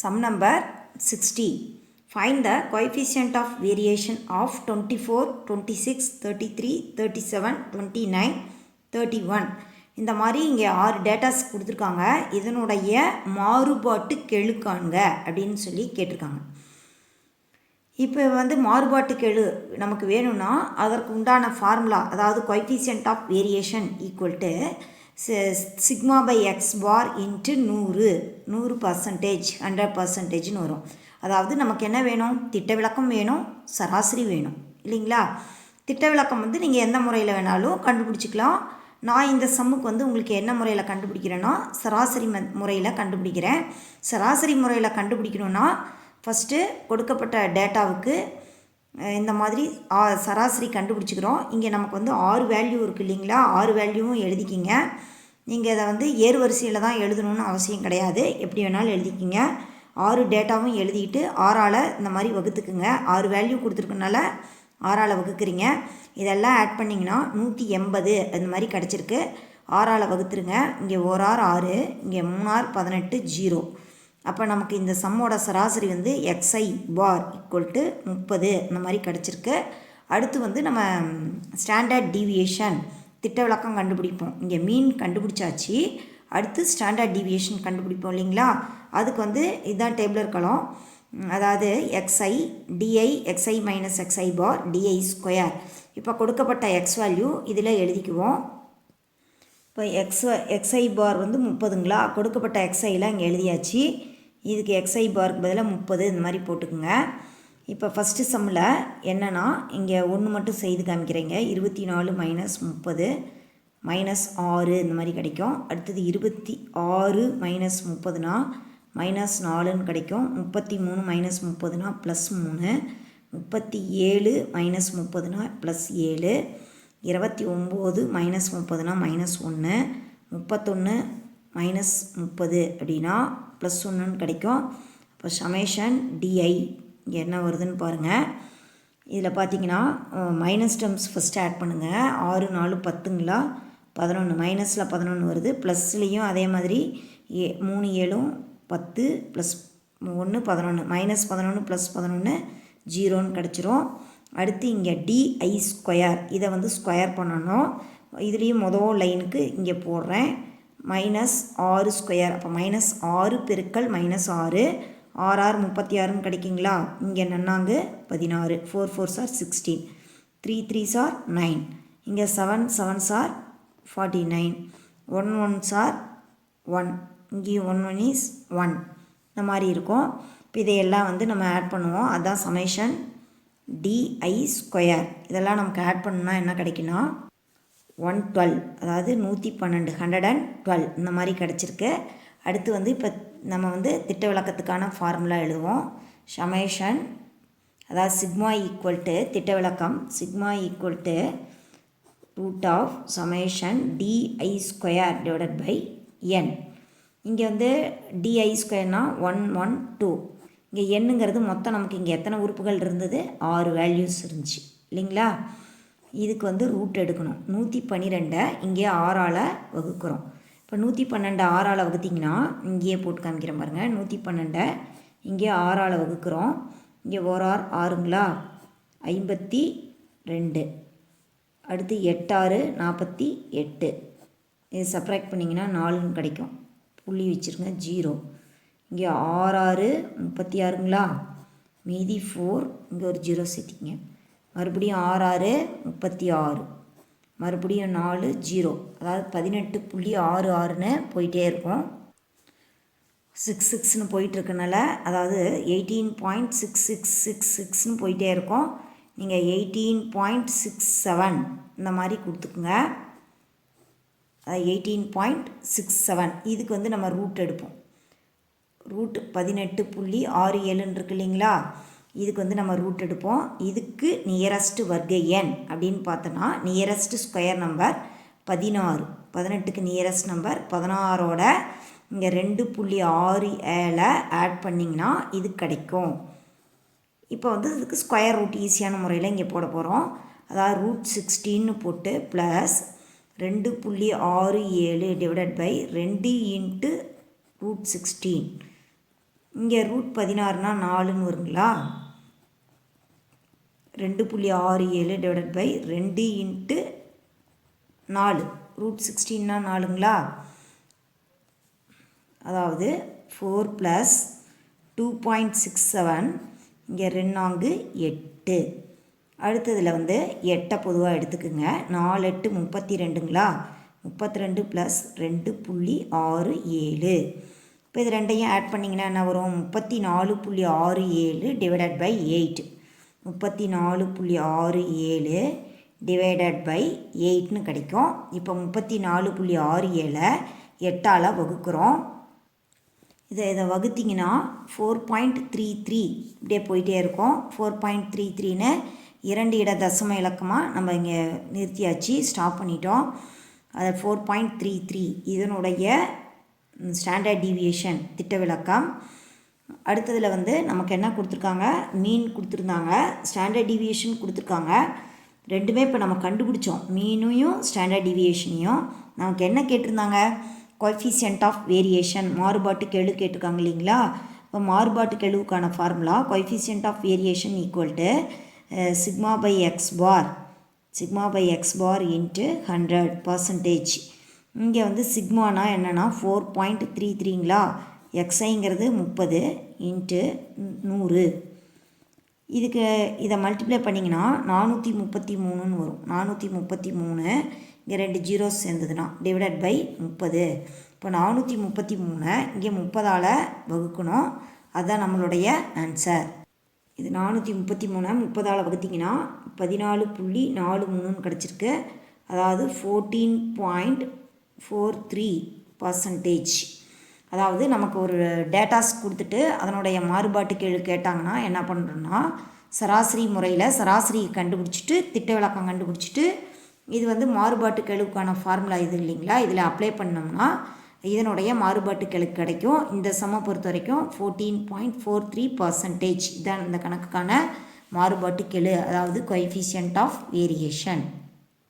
Sum number 60. Find the coefficient of variation of 24, 26, 33, 37, 29, 31. இந்த மாதிரி இங்கே ஆறு டேட்டாஸ் கொடுத்துருக்காங்க இதனுடைய மாறுபாட்டு கெழுக்கானுங்க அப்படின்னு சொல்லி கேட்டிருக்காங்க இப்போ வந்து மாறுபாட்டு கெழு நமக்கு வேணும்னா அதற்கு உண்டான ஃபார்முலா அதாவது coefficient of variation equal to sigma by x bar into நூறு. நூறு பர்சன்டேஜ் ஹண்ட்ரட் பர்சன்டேஜ்னு வரும். அதாவது நமக்கு என்ன வேணும்? திட்ட விளக்கம் வேணும் சராசரி வேணும். இல்லைங்களா? திட்ட விளக்கம் வந்து நீங்கள் எந்த முறையில் வேணாலும் கண்டுபிடிச்சிக்கலாம். நான் இந்த சம்முக்கு வந்து உங்களுக்கு என்ன முறையில் கண்டுபிடிக்கிறேன்னா சராசரி ம முறையில் கண்டுபிடிக்கிறேன். சராசரி முறையில் கண்டுபிடிக்கணுன்னா ஃபஸ்ட்டு கொடுக்கப்பட்ட டேட்டாவுக்கு இந்த மாதிரி ஆ சராசரி கண்டுபிடிச்சிக்கிறோம். இங்கே நமக்கு வந்து ஆறு வேல்யூ இருக்குது இல்லைங்களா? ஆறு வேல்யூவும் எழுதிக்கிங்க. நீங்கள் இதை வந்து ஏறு வரிசையில் தான் எழுதணும்னு அவசியம் கிடையாது. எப்படி வேணாலும் எழுதிக்கிங்க. ஆறு டேட்டாவும் எழுதிட்டு ஆறால் இந்த மாதிரி வகுத்துக்குங்க. ஆறு வேல்யூ கொடுத்துருக்கனால ஆறால் வகுக்கிறீங்க. இதெல்லாம் ஆட் பண்ணிங்கன்னா நூற்றி எண்பது அந்த மாதிரி கிடச்சிருக்கு. ஆறால் வகுத்துருங்க. இங்கே ஒரு ஆறு ஆறு. இங்கே மூணாறு பதினெட்டு ஜீரோ. அப்போ நமக்கு இந்த சம்மோட சராசரி வந்து எக்ஸ்ஐ பார் ஈக்குவல் டு முப்பது. அந்த மாதிரி கிடச்சிருக்கு. அடுத்து வந்து நம்ம ஸ்டாண்டர்ட் டீவியேஷன் திட்ட விளக்கம் கண்டுபிடிப்போம். இங்கே மீன் கண்டுபிடிச்சாச்சு. அடுத்து ஸ்டாண்டர்ட் டீவியேஷன் கண்டுபிடிப்போம் இல்லைங்களா? அதுக்கு வந்து இதுதான் டேபிள் இருக்கலாம். அதாவது x i d i x i minus x i bar d i square இப்போ கொடுக்கப்பட்ட எக்ஸ் வேல்யூ இதில் எழுதிக்குவோம். இப்போ எக்ஸ் எக்ஸ்ஐ பார் வந்து முப்பதுங்களா? கொடுக்கப்பட்ட எக்ஸ்ஐயில் இங்கே எழுதியாச்சு. இதுக்கு எக்ஸ்ஐ பாருக்கு பதிலாக முப்பது இந்த மாதிரி போட்டுக்குங்க. இப்போ ஃபஸ்ட்டு சம்மில் என்னென்னா இங்கே ஒன்று மட்டும் செய்து காமிக்கிறீங்க. இருபத்தி நாலு மைனஸ் முப்பது மைனஸ் ஆறு இந்த மாதிரி கிடைக்கும். அடுத்தது இருபத்தி ஆறு மைனஸ் முப்பதுனா மைனஸ் நாலுன்னு கிடைக்கும். முப்பத்தி மூணு மைனஸ் முப்பதுனா ப்ளஸ் மூணு. முப்பத்தி ஏழு மைனஸ் முப்பதுனா ப்ளஸ் ஏழு. இருபத்தி ஒம்பது மைனஸ் முப்பதுனா மைனஸ் ஒன்று முப்பத்தொன்று மைனஸ் முப்பது அப்படின்னா ப்ளஸ் ஒன்றுன்னு கிடைக்கும். இப்போ சமேஷன் டிஐ இங்கே என்ன வருதுன்னு பாருங்கள் இதில் பார்த்தீங்கன்னா மைனஸ் டேர்ம்ஸ் ஃபஸ்ட்டு ஆட் பண்ணுங்கள் ஆறு நாலு பத்துங்களா? பதினொன்று மைனஸில் பதினொன்று வருது. ப்ளஸ்லேயும் அதே மாதிரி ஏ மூணு ஏழும் பத்து ப்ளஸ் ஒன்று பதினொன்று மைனஸ் பதினொன்று ப்ளஸ் பதினொன்று ஜீரோன்னு கிடச்சிரும். அடுத்து இங்கே டிஐ ஸ்கொயர் இதை வந்து ஸ்கொயர் பண்ணணும். இதுலேயும் மொதல் லைனுக்கு இங்கே போடுறேன். மைனஸ் ஆறு ஸ்கொயர் அப்போ மைனஸ் ஆறு பெருக்கல் மைனஸ் ஆறு ஆறு ஆறு முப்பத்தி ஆறுன்னு கிடைக்குங்களா? இங்கே நன்னாங்கு பதினாறு. Four four sir sixteen three three sir nine இங்கே seven seven sir forty nine one one sir one இங்கேயும் ஒன் ஒன் இஸ் ஒன் இந்த மாதிரி இருக்கும். இப்போ இதையெல்லாம் வந்து நம்ம ஆட் பண்ணுவோம். அதுதான் சமேஷன் டிஐ ஸ்கொயர் இதெல்லாம் நமக்கு ஆட் பண்ணணும்னா என்ன கிடைக்குன்னா ஒன் டுவெல் அதாவது நூற்றி பன்னெண்டு ஹண்ட்ரட் அண்ட் டுவெல் இந்த மாதிரி கிடச்சிருக்கு. அடுத்து வந்து இப்போ நம்ம வந்து திட்ட விளக்கத்துக்கான ஃபார்முலா எழுதுவோம். சமேஷன் அதாவது சிக்மா ஈக்குவல் டு திட்ட விளக்கம் sigma equal to root of summation DI square divided by N இங்கே வந்து டிஐ ஸ்கொயர்னா ஒன் ஒன் டூ இங்கே எண்ணுங்கிறது மொத்தம் நமக்கு இங்கே எத்தனை உறுப்புகள் இருந்தது? ஆறு வேல்யூஸ் இருந்துச்சு. இல்லைங்களா? இதுக்கு வந்து ரூட் எடுக்கணும். நூற்றி பன்னிரெண்டை இங்கே ஆறால் வகுக்கிறோம். இப்போ நூற்றி பன்னெண்டு ஆறால் வகுத்திங்கன்னா இங்கேயே போட்டு காமிக்கிறேன் பாருங்கள் நூற்றி பன்னெண்டை இங்கே ஆறால் வகுக்கிறோம். இங்கே ஒரு ஆறு ஆறுங்களா? ஐம்பத்தி ரெண்டு அடுத்து எட்டாறு நாற்பத்தி எட்டு இது சப்ராக்ட் பண்ணிங்கன்னா நாலுன்னு கிடைக்கும். புள்ளி வச்சுருங்க ஜீரோ இங்கே ஆறாறு முப்பத்தி ஆறுங்களா? மீதி ஃபோர் இங்கே ஒரு ஜீரோ சேர்த்திங்க மறுபடியும் ஆறு ஆறு முப்பத்தி ஆறு மறுபடியும் நாலு ஜீரோ. அதாவது பதினெட்டு புள்ளி ஆறு ஆறுன்னு போயிட்டே இருக்கும். சிக்ஸ் சிக்ஸ்னு போயிட்டுருக்கனால அதாவது eighteen point six six six சிக்ஸ்னு போயிட்டே இருக்கும். நீங்கள் எயிட்டீன் பாயிண்ட் சிக்ஸ் செவன் இந்த மாதிரி கொடுத்துக்குங்க. Eighteen point six seven. இதுக்கு வந்து நம்ம ரூட் எடுப்போம். ரூட் பதினெட்டு புள்ளி ஆறு ஏழுன்னு இருக்கு இல்லைங்களா? இதுக்கு வந்து நம்ம ரூட் எடுப்போம். இதுக்கு நியரஸ்ட் வர்க்க எண் அப்படின்னு பார்த்தோன்னா நியரஸ்ட் ஸ்கொயர் நம்பர் பதினாறு. பதினெட்டுக்கு நியரஸ்ட் நம்பர் பதினாறோட இங்கே ரெண்டு புள்ளி ஆறு ஏழை ஆட் பண்ணிங்கன்னா இது கிடைக்கும். இப்போ வந்து இதுக்கு ஸ்கொயர் ரூட் ஈஸியான முறையில் இங்கே போட போகிறோம் அதாவது ரூட் சிக்ஸ்டீன்னு போட்டு ப்ளஸ் ரெண்டு புள்ளி ஆறு ஏழு டிவைடட் பை ரெண்டு இன்ட்டு ரூட் சிக்ஸ்டீன் இங்கே ரூட் பதினாறுனா நாலுன்னு வருங்களா? ரெண்டு புள்ளி ஆறு ஏழு டிவைடட் பை ரெண்டு இன்ட்டு நாலு. ரூட் சிக்ஸ்டீன்னா நாலுங்களா? அதாவது four plus two point six seven இங்கே ரெண்டாங்கு எட்டு. அடுத்ததில் வந்து எட்டை பொதுவாக எடுத்துக்குங்க. நாலு எட்டு முப்பத்தி ரெண்டுங்களா? முப்பத்தி ரெண்டு ப்ளஸ் ரெண்டு புள்ளி ஆறு ஏழு. இப்போ இது ரெண்டையும் ஆட் பண்ணிங்கன்னா என்ன வரும்? முப்பத்தி நாலு புள்ளி ஆறு ஏழு டிவைடட் பை எயிட் முப்பத்தி நாலு புள்ளி ஆறு ஏழு டிவைடட் பை எயிட்னு கிடைக்கும். இப்போ முப்பத்தி நாலு புள்ளி ஆறு ஏழை எட்டால் வகுக்கிறோம். இதை இதை வகுத்திங்கன்னா ஃபோர் பாயிண்ட் த்ரீ த்ரீ இப்படியே போயிட்டே இருக்கும். ஃபோர் பாயிண்ட் த்ரீ த்ரீன்னு இரண்டு இட தசம இலக்கமாக நம்ம இங்கே நிறுத்தியாச்சு ஸ்டாப் பண்ணிட்டோம். அதை ஃபோர் பாயிண்ட் த்ரீ த்ரீ இதனுடைய ஸ்டாண்டர்ட் டீவியேஷன் திட்ட விளக்கம். அடுத்ததில் வந்து நமக்கு என்ன கொடுத்துருக்காங்க? மீன் கொடுத்துருந்தாங்க. ஸ்டாண்டர்ட் டிவியேஷன் கொடுத்துருக்காங்க. ரெண்டுமே இப்போ நம்ம கண்டுபிடிச்சோம். மீனையும் ஸ்டாண்டர்ட் டிவியேஷனையும் நமக்கு என்ன கேட்டிருந்தாங்க? கொய்ஃபிஷியன்ட் ஆஃப் வேரியேஷன் மாறுபாட்டு கெழு கேட்டிருக்காங்க இல்லைங்களா? இப்போ மாறுபாட்டு கெழுவுக்கான formula coefficient of variation equal to sigma by x bar sigma by x bar into hundred percentage இங்கே வந்து சிக்மானா என்னென்னா ஃபோர் பாயிண்ட் த்ரீ த்ரீங்களா எக்ஸைங்கிறது முப்பது இன்ட்டு நூறு. இதுக்கு இதை மல்டிப்ளை பண்ணிங்கன்னா நானூற்றி முப்பத்தி மூணுன்னு வரும். நானூற்றி முப்பத்தி மூணு இங்கே ரெண்டு ஜீரோஸ் சேர்ந்ததுன்னா டிவைடட் பை முப்பது. இப்போ நானூற்றி முப்பத்தி மூணை இங்கே முப்பதால் வகுக்கணும். அதுதான் நம்மளுடைய ஆன்சர் இது நானூற்றி முப்பத்தி மூணை முப்பதால் வகுத்திங்கன்னா பதினாலு புள்ளி நாலு மூணுன்னு கிடச்சிருக்கு. அதாவது fourteen point four three percentage அதாவது நமக்கு ஒரு டேட்டாஸ் கொடுத்துட்டு அதனுடைய மாறுபாட்டு கேள்வி கேட்டாங்கன்னா என்ன பண்ணுறோன்னா சராசரி முறையில் சராசரி கண்டுபிடிச்சிட்டு திட்ட விளக்கம் கண்டுபிடிச்சிட்டு இது வந்து மாறுபாட்டு கெழுவுக்கான ஃபார்முலா இது இல்லைங்களா? இதில் அப்ளை பண்ணோம்னா இதனுடைய மாறுபாட்டு கெழு கிடைக்கும். இந்த சம பொறுத்த வரைக்கும் fourteen point four three percentage இதான் இந்த கணக்குக்கான மாறுபாட்டு கெழு அதாவது கொய்ஃபிஷியன்ட் ஆஃப் வேரியேஷன்